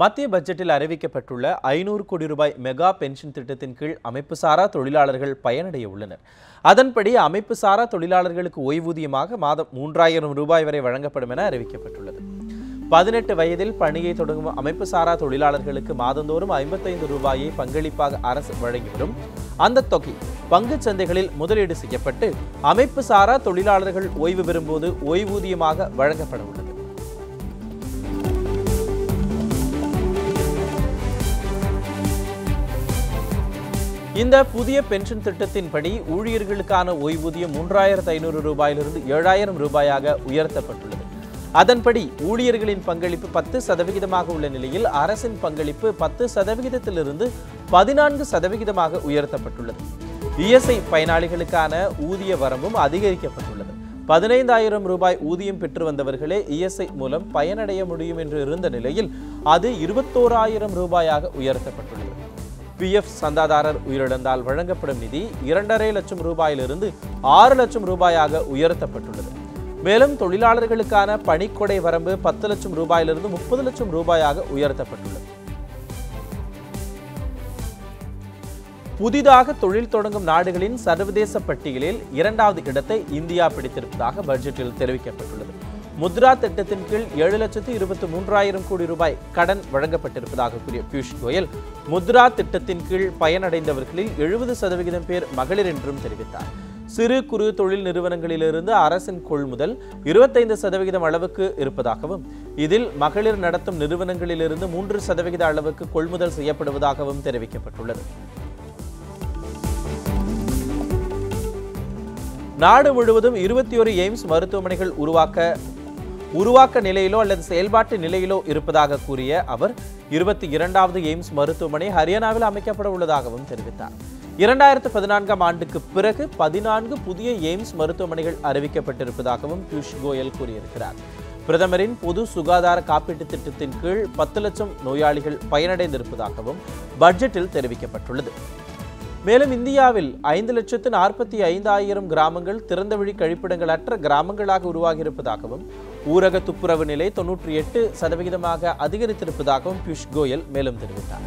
மத்திய பட்ஜெட்டில் அறிவிக்கப்பட்டுள்ள ஐநூறு கோடி ரூபாய் மெகா பென்ஷன் திட்டத்தின் கீழ் அமைப்புசாரா தொழிலாளர்கள் பயனடைய உள்ளனர். அதன்படி அமைப்புசாரா தொழிலாளர்களுக்கு ஓய்வூதியமாக மாதம் மூன்றாயிரம் ரூபாய் வரை வழங்கப்படும் என அறிவிக்கப்பட்டுள்ளது. பதினெட்டு வயதில் பணியை தொடங்கும் அமைப்புசாரா தொழிலாளர்களுக்கு மாதந்தோறும் ஐம்பத்தைந்து ரூபாயை பங்களிப்பாக அரசு வழங்கிவிடும். அந்த தொகை பங்குச் சந்தைகளில் முதலீடு செய்யப்பட்டு அமைப்புசாரா தொழிலாளர்கள் ஓய்வு பெறும்போது ஓய்வூதியமாக வழங்கப்பட உள்ளது. இந்த புதிய பென்ஷன் திட்டத்தின்படி ஊழியர்களுக்கான ஓய்வூதியம் மூன்றாயிரத்து ஐநூறு ரூபாயிலிருந்து ஏழாயிரம் ரூபாயாக உயர்த்தப்பட்டுள்ளது. அதன்படி ஊழியர்களின் பங்களிப்பு பத்து சதவிகிதமாக உள்ள நிலையில் அரசின் பங்களிப்பு பத்து சதவிகிதத்திலிருந்து பதினான்கு சதவிகிதமாக உயர்த்தப்பட்டுள்ளது. இஎஸ்ஐ பயனாளிகளுக்கான ஊதிய வரம்பும் அதிகரிக்கப்பட்டுள்ளது. பதினைந்தாயிரம் ரூபாய் ஊதியம் பெற்று வந்தவர்களே இஎஸ்ஐ மூலம் பயனடைய முடியும் என்று இருந்த நிலையில் அது இருபத்தோராயிரம் ரூபாயாக உயர்த்தப்பட்டுள்ளது. பிஎஃப் சந்தாதாரர் உயிரிழந்தால் வழங்கப்படும் நிதி இரண்டரை லட்சம் ரூபாயிலிருந்து ஆறு லட்சம் ரூபாயாக உயர்த்தப்பட்டுள்ளது. மேலும் தொழிலாளர்களுக்கான பணிக்கொடை வரம்பு பத்து லட்சம் ரூபாயிலிருந்து முப்பது லட்சம் ரூபாயாக உயர்த்தப்பட்டுள்ளது. புதிதாக தொழில் தொடங்கும் நாடுகளின் சர்வதேச பட்டியலில் இரண்டாவது இடத்தை இந்தியா பிடித்திருப்பதாக பட்ஜெட்டில் தெரிவிக்கப்பட்டுள்ளது. முத்ரா திட்டத்தின் கீழ் ஏழு லட்சத்து இருபத்தி மூன்றாயிரம் கோடி ரூபாய் கடன் வழங்கப்பட்டிருப்பதாக கூறிய பியூஷ் கோயல் முத்ரா திட்டத்தின் கீழ் பயனடைந்தவர்களில் எழுபது சதவிகிதம் பேர் மகளிர் என்றும் தெரிவித்தார். சிறு குறு தொழில் நிறுவனங்களிலிருந்து அரசின் கொள்முதல் இருபத்தைந்து சதவிகிதம் அளவுக்கு இருப்பதாகவும் இதில் மகளிர் நடத்தும் நிறுவனங்களிலிருந்து மூன்று சதவிகித அளவுக்கு கொள்முதல் செய்யப்படுவதாகவும் தெரிவிக்கப்பட்டுள்ளது. நாடு முழுவதும் இருபத்தி ஒரு எய்ம்ஸ் மருத்துவமனைகள் உருவாக்க உருவாக்க நிலையிலோ அல்லது செயல்பாட்டு நிலையிலோ இருப்பதாக கூறிய அவர் இருபத்தி இரண்டாவது எய்ம்ஸ் மருத்துவமனை ஹரியானாவில் அமைக்கப்பட உள்ளதாகவும் தெரிவித்தார். இரண்டாயிரத்து பதினான்காம் ஆண்டுக்கு பிறகு பதினான்கு புதிய எய்ம்ஸ் மருத்துவமனைகள் அறிவிக்கப்பட்டிருப்பதாகவும் பியூஷ் கோயல் கூறியிருக்கிறார். பிரதமரின் பொது சுகாதார காப்பீட்டு திட்டத்தின் கீழ் பத்து லட்சம் நோயாளிகள் பயனடைந்திருப்பதாகவும் பட்ஜெட்டில் தெரிவிக்கப்பட்டுள்ளது. மேலும் இந்தியாவில் ஐந்து லட்சத்து நாற்பத்தி ஐந்தாயிரம் கிராமங்கள் திறந்தவழி கழிப்பிடங்கள் அற்ற கிராமங்களாக உருவாகியிருப்பதாகவும் ஊரக துப்புரவு நிலை தொன்னூற்றி எட்டு சதவிகிதமாக அதிகரித்திருப்பதாகவும் பியூஷ் கோயல் மேலும் தெரிவித்தார்.